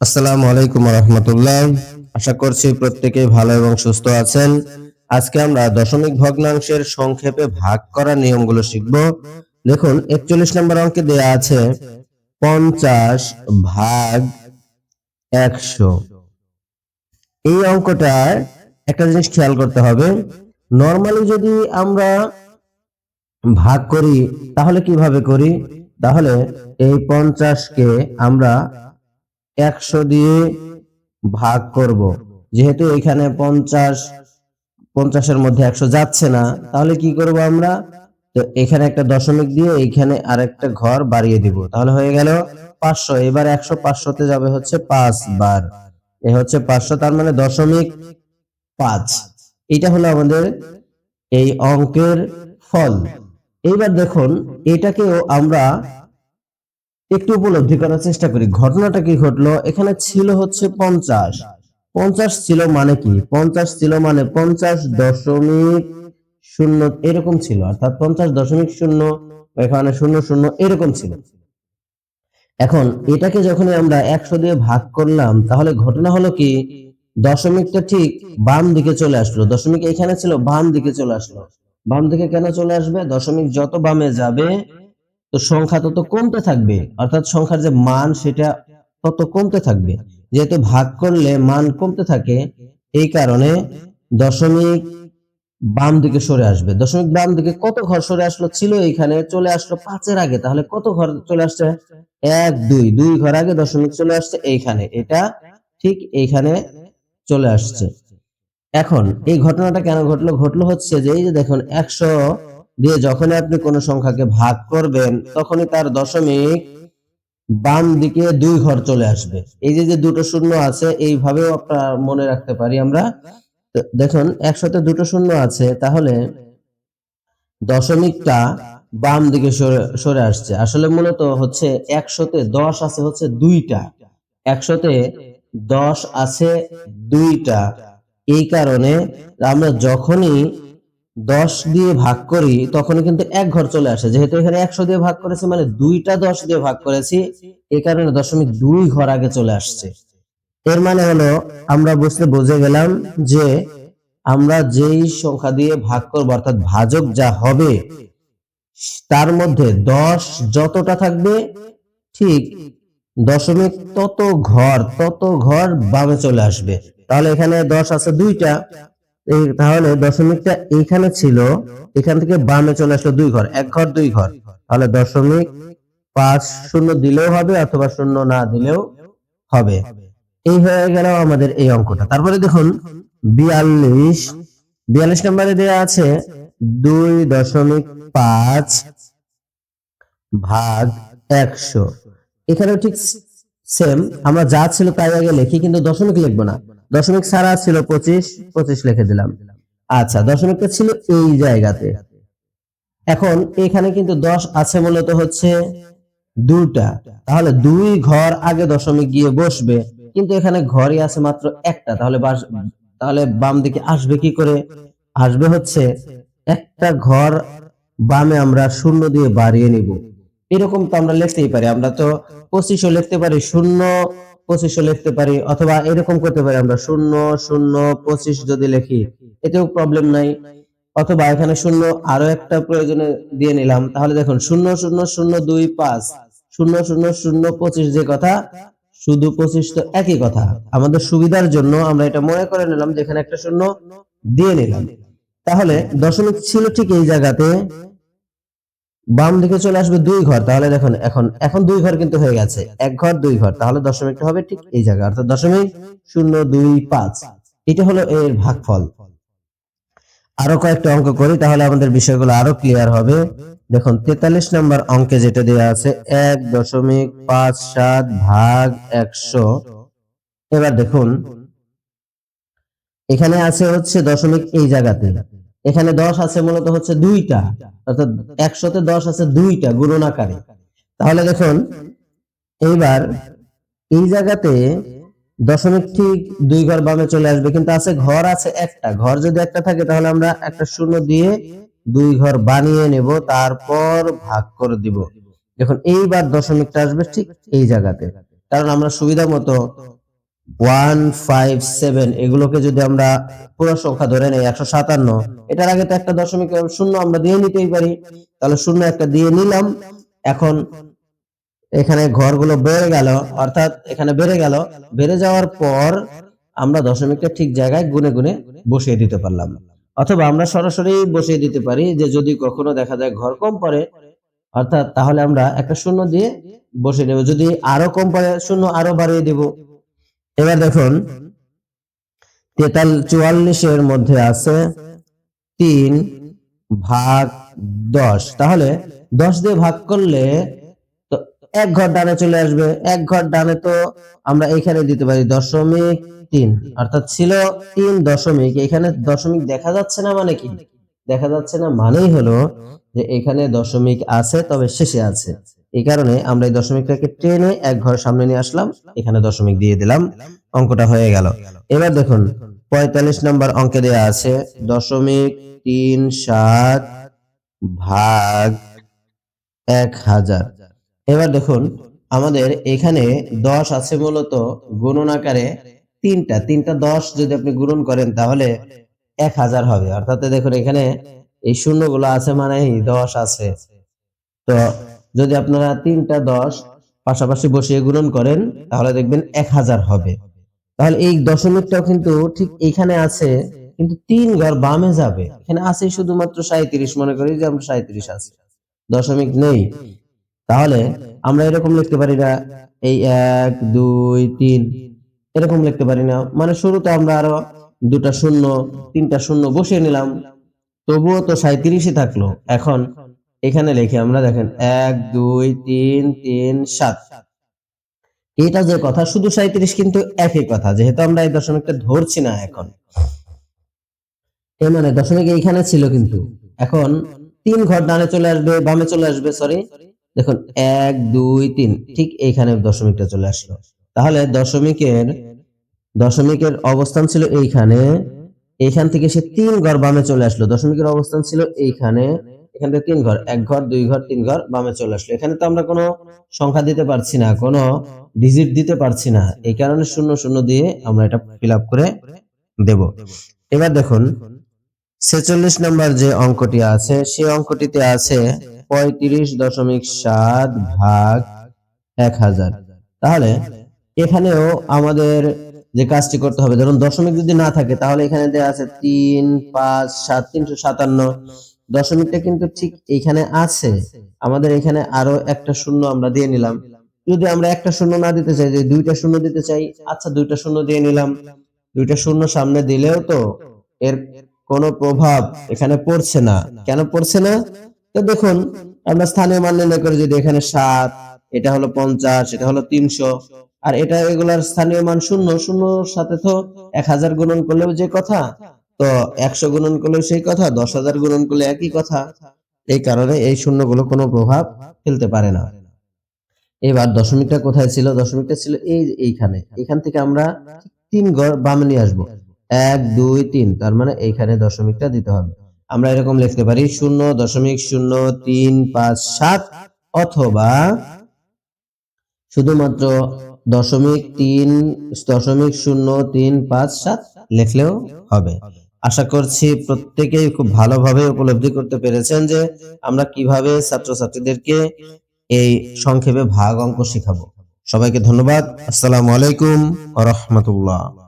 আসসালামু আলাইকুম রহমতুল্লাহ আশা করছি প্রত্যেকে ভালো এবং সুস্থ আছেন। আজকে আমরা দশমিক ভগ্নাংশের সংক্ষেপে ভাগ করার নিয়মগুলো শিখব। দেখুন, একচল্লিশ নম্বর অঙ্কে দেয়া আছে, পঞ্চাশ ভাগ একশো। এই অঙ্কটার একটা জিনিস খেয়াল করতে হবে। নর্মালি যদি আমরা ভাগ করি, তাহলে কীভাবে করি? তাহলে এই পঞ্চাশকে আমরা একশো দিয়ে ভাগ করব। যেহেতু এখানে পঞ্চাশ, পঞ্চাশের মধ্যে একশো যাচ্ছে না, তাহলে কি করব আমরা? তো এখানে একটা দশমিক দিয়ে এইখানে আরেকটা ঘর বাড়িয়ে দিব। তাহলে হয়ে গেল পাঁচশো। এবার একশো পাঁচশোতে যাবে হচ্ছে পাঁচ বার। এ হচ্ছে পাঁচশো, তার মানে দশমিক পাঁচ। এটা হলো আমাদের এই অঙ্কের ফল। এইবার দেখুন, এটাকেও আমরা একটু উপলব্ধি করার চেষ্টা করি। ঘটনাটা কি ঘটলো? এখানে ছিল হচ্ছে পঞ্চাশ। পঞ্চাশ ছিল মানে কি? পঞ্চাশ ছিল মানে পঞ্চাশ দশমিক শূন্য, এরকম ছিল। অর্থাৎ পঞ্চাশ দশমিক শূন্য এখানে শূন্য শূন্য, এরকম ছিল। এখন এটাকে যখন আমরা একশো দিয়ে ভাগ করলাম, তাহলে ঘটনা হলো কি? দশমিকটা ঠিক বাম দিকে চলে আসলো। দশমিক এখানে ছিল, বাম দিকে চলে আসলো। বাম দিকে কেন চলে আসবে? দশমিক যত বামে যাবে তো সংখ্যা তত কমতে থাকবে, অর্থাৎ সংখ্যার যে মান সেটা তত কমতে থাকবে। যেহেতু ভাগ করলে মান কমতে থাকে, এই কারণে দশমিক বাম দিকে সরে আসবে। দশমিক বাম দিকে কত ঘর সরে আসলো ছিল এইখানে, চলে আসলো পাঁচের আগে। তাহলে কত ঘর চলে আসছে? এক, দুই দুই ঘর আগে দশমিক চলে আসছে এইখানে। এটা ঠিক এইখানে চলে আসছে। এখন এই ঘটনাটা কেন ঘটলো? ঘটলো হচ্ছে যে এই যে দেখুন, একশো দিয়ে যখন আপনি কোনো সংখ্যাকে ভাগ করবেন, তখনই তার দশমিক বাম দিকে দুই ঘর চলে আসবে। এই যে যে দুটো শূন্য আছে, এইভাবেও আপনার মনে রাখতে পারি আমরা। দেখুন একশোতে দুটো শূন্য আছে, তাহলে দশমিকটা বাম দিকে সরে সরে আসছে। আসলে মূলত হচ্ছে একশোতে দশ আছে হচ্ছে দুইটা। একশোতে দশ আছে দুইটা। এই কারণে আমরা যখনই দশ দিয়ে ভাগ করি তখন কিন্তু এক ঘর চলে আসে। যেহেতু এখানে একশো দিয়ে ভাগ করেছি মানে দুইটা দশ দিয়ে ভাগ করেছি এই কারণে দশমিক দুই ঘর আগে চলে আসছে। এর মানে হলো, আমরা বুঝতে বুঝে গেলাম যে আমরা যেই সংখ্যা দিয়ে ভাগ করব, অর্থাৎ ভাজক যা হবে, তার মধ্যে দশ যতটা থাকবে, ঠিক দশমিক তত ঘর তত ঘর বামে চলে আসবে। তাহলে এখানে দশ আছে দুইটা তাহলে দশমিকটা এইখানে ছিল, এখান থেকে বামে চলে আসলো দুই ঘর, এক ঘর, দুই ঘর। তাহলে দশমিক পাঁচ শূন্য দিলেও হবে অথবা শূন্য না দিলেও হবে। এই হয়ে গেল আমাদের এই অঙ্কটা। তারপরে দেখুন, বিয়াল্লিশ বিয়াল্লিশ নম্বরে দেওয়া আছে দুই দশমিক পাঁচ ভাগ একশো। এখানে ঠিক সেম আমরা যা ছিল তাই আগে লিখি, কিন্তু দশমিক লিখব না। দশমিক ছাড়া ছিল পঁচিশ পঁচিশ লিখে দিলাম। আচ্ছা দশমিকটা ছিল এই জায়গাতে। এখন এখানে কিন্তু দশ আছে মূলত হচ্ছে দুটা তাহলে দুই ঘর আগে দশমিক গিয়ে বসবে, কিন্তু এখানে ঘরই আছে মাত্র একটা। তাহলে তাহলে বাম দিকে আসবে কি করে? আসবে হচ্ছে একটা ঘর বামে আমরা শূন্য দিয়ে বাড়িয়ে নিব। এরকম তো আমরা লিখতেই পারি। আমরা তো পঁচিশও লিখতে পারি, শূন্য পঁচিশও লিখতে পারি, অথবা এরকম করতে পারি আমরা, শূন্য শূন্য, পঁচিশ যদি লিখি, এতেও প্রবলেম নাই। অথবা এখানে শূন্য আরও একটা প্রয়োজনে দিয়ে নিলাম, তাহলে দেখুন, শূন্য শূন্য শূন্য, দুই, পাঁচ, শূন্য শূন্য শূন্য, পঁচিশ যে কথা, শুধু পঁচিশ তো একই কথা। আমাদের সুবিধার জন্য আমরা এটা মনে করে নিলাম, যেখানে একটা শূন্য দিয়ে নিলাম। তাহলে দশমিক ছিল ঠিক এই জায়গাতে বাম দিকে চলে আসবে দুই ঘর, তাহলে দেখুন, এখন এখন দুই ঘর কিন্তু হয়ে গেছে। এক ঘর, দুই ঘর, তাহলে দশমিকটা হবে ঠিক এই জায়গায়, অর্থাৎ দশমিক শূন্য দুই পাঁচ। এটা হলো এর ভাগফল। আরও কয়েকটা অঙ্ক করি, তাহলে আমাদের বিষয়গুলো আরও ক্লিয়ার হবে। দেখুন, তেতাল্লিশ নম্বর অঙ্কে যেটা দেওয়া আছে, এক দশমিক পাঁচ সাত ভাগ একশো। এবার দেখুন, এখানে আছে হচ্ছে দশমিক এই জায়গাতে। এখানে দশ আছে মূলত হচ্ছে দুইটা, অর্থাৎ একশোতে দশ আছে দুইটা গুণন আকারে। তাহলে দেখুন, এইবার এই জায়গাতে দশমিক ঠিক দুই ঘর বামে চলে আসবে, কিন্তু আছে ঘর আছে একটা। ঘর যদি একটা থাকে, তাহলে আমরা একটা শূন্য দিয়ে দুই ঘর বানিয়ে নেব, তারপর ভাগ করে দিব। দেখুন, এইবার দশমিকটা আসবে ঠিক এই জায়গাতে। কারণ আমরা সুবিধা মতো ওয়ান, ফাইভ, সেভেন, এগুলোকে যদি আমরা পুরো সংখ্যা ধরে নেই, একশো সাতান্ন এটার আগে তো একটা দশমিক শূন্য আমরা দিয়ে নিতেই পারি। তাহলে শূন্য একটা দিয়ে নিলাম। এখন এখানে ঘরগুলো বেড়ে গেল, অর্থাৎ এখানে বেড়ে গেল। বেড়ে যাওয়ার পর আমরা দশমিকটা ঠিক জায়গায় গুনে গুনে বসিয়ে দিতে পারলাম। অথবা আমরা সরাসরি বসিয়ে দিতে পারি যে যদি কখনো দেখা যায় ঘর কম পড়ে, অর্থাৎ তাহলে আমরা একটা শূন্য দিয়ে বসিয়ে নেব যদি আরও কম পড়ে, শূন্য আরও বাড়িয়ে দিব। এবার দেখুন, তেতাল চুয়াল্লিশের মধ্যে আছে তিন ভাগ দশ। তাহলে দশ দিয়ে ভাগ করলে এক ঘর ডানে চলে আসবে। এক ঘর ডানে তো আমরা এখানে দিতে পারি দশমিক তিন। অর্থাৎ ছিল তিন দশমিক। এখানে দশমিক দেখা যাচ্ছে না মানে কি? দেখা যাচ্ছে না মানেই হলো যে এখানে দশমিক আছে, তবে শেষে আছে। এই কারণে আমরা এই দশমিকটাকে টেনে এক ঘর সামনে নিয়ে আসলাম। এখানে দশমিক দিয়ে দিলাম। অঙ্কটা হয়ে গেল। এবার দেখুন পঁয়তাল্লিশ নম্বর অঙ্কে দেয়া আছে দশমিক তিন সাত ভাগ এক হাজার। এবার দেখুন, আমাদের এখানে দশ আছে মূলত গুণন আকারে তিনটা। তিনটা দশ যদি আপনি গুণন করেন তাহলে এক হাজার হবে। অর্থাৎ দেখুন, এখানে এই শূন্য শূন্যগুলো আছে মানে দশ আছে। তো যদি আপনারা তিনটা দশ পাশাপাশি বসিয়ে গুণন করেন, তাহলে দেখবেন এক হাজার হবে। তাহলে এই দশমিকটাও কিন্তু ঠিক এখানে আছে, কিন্তু তিন ঘর বামে যাবে। এখানে আছে শুধুমাত্র সাঁত্রিশ মনে করি যে আমরা সাঁত্রিশ আছে। দশমিক নেই। তাহলে আমরা এরকম লিখতে পারি না, এই এক, দুই, তিন, এরকম লিখতে পারি না। মানে শুরুতে আমরা আরও দুটা শূন্য, তিনটা শূন্য বসিয়ে নিলাম। তবুও তো সাঁত্রিশই থাকল। এখন এখানে লিখে আমরা, দেখেন, এক, দুই, তিন তিন, সাত। এটা যে কথা, শুধু সাঁত্রিশ কিন্তু একই কথা, যেহেতু আমরা এই দশমিকটা ধরছি না এখন। এর মানে দশমিক এইখানে ছিল কিন্তু। এখন তিন ঘর ডানে চলে আসবে, বামে চলে আসবে সরি দেখুন, এক, দুই, তিন, ঠিক এইখানে দশমিকটা চলে আসলো। তাহলে দশমিকের দশমিকের অবস্থান ছিল এইখানে, এইখান থেকে সে তিন ঘর বামে চলে আসলো। দশমিকের অবস্থান ছিল এইখানে এখান থেকে তিন ঘর, এক ঘর, দুই ঘর, তিন ঘর বামে চলে আসলো। এখানে তো আমরা কোনো সংখ্যা দিতে পারছি না, কোনো ডিজিট দিতে পারছি না। এই কারণে শূন্য শূন্য দিয়ে আমরা এটা ফিল করে দেব। এবার দেখুন, ছেচল্লিশ নম্বর যে অঙ্কটি আছে, সেই অঙ্কটিতে আছে পঁয়ত্রিশ দশমিক সাত ভাগ এক হাজার। তাহলে এখানেও আমাদের যে কাজটি করতে হবে, ধরুন দশমিক যদি না থাকে, তাহলে এখানে দেওয়া আছে তিন, পাঁচ, সাত, তিনশো সাতান্ন। দশমিকটা কিন্তু ঠিক এইখানে আছে। আমাদের এখানে আরও একটা শূন্য আমরা দিয়ে নিলাম। যদি আমরা একটা শূন্য না দিতে চাই যে দুইটা শূন্য দিতে চাই আচ্ছা দুইটা শূন্য দিয়ে নিলাম। দুইটা শূন্য সামনে দিলেও তো এর কোনো প্রভাব এখানে পড়ছে না। কেন পড়ছে না? তো দেখুন, আমরা স্থানীয় মান নির্ণয় করে যদি এখানে সাত, এটা হলো পঞ্চাশ, এটা হলো তিনশো, আর এটা এগুলার স্থানীয় মান শূন্য শূন্য সাথে তো এক হাজার গুণন করলেও যে কথা তো একশো গুণন করলেও সেই কথা, দশ হাজার গুণন করলে একই কথা। এই কারণে এই শূন্যগুলো কোনো প্রভাব ফেলতে পারে না। এবার দশমিকটা কোথায় ছিল? দশমিকটা ছিল এই এইখানে। এখান থেকে আমরা তিন ঘর বামে নিয়ে আসব। এক, দুই, তিন, তার মানে এইখানে দশমিকটা দিতে হবে। আমরা এরকম লিখতে পারি শূন্য দশমিক শূন্য তিন পাঁচ সাত অথবা শুধুমাত্র দশমিক তিন দশমিক শূন্য তিন পাঁচ সাত লিখলেও হবে। আশা করছি প্রত্যেকেই খুব ভালোভাবে উপলব্ধি করতে পেরেছেন যে আমরা কীভাবে ছাত্রছাত্রীদেরকে এই সংক্ষেপে ভাগ অঙ্ক শিখাবো। সবাইকে ধন্যবাদ। আসসালামু আলাইকুম রহমতুল্লাহ।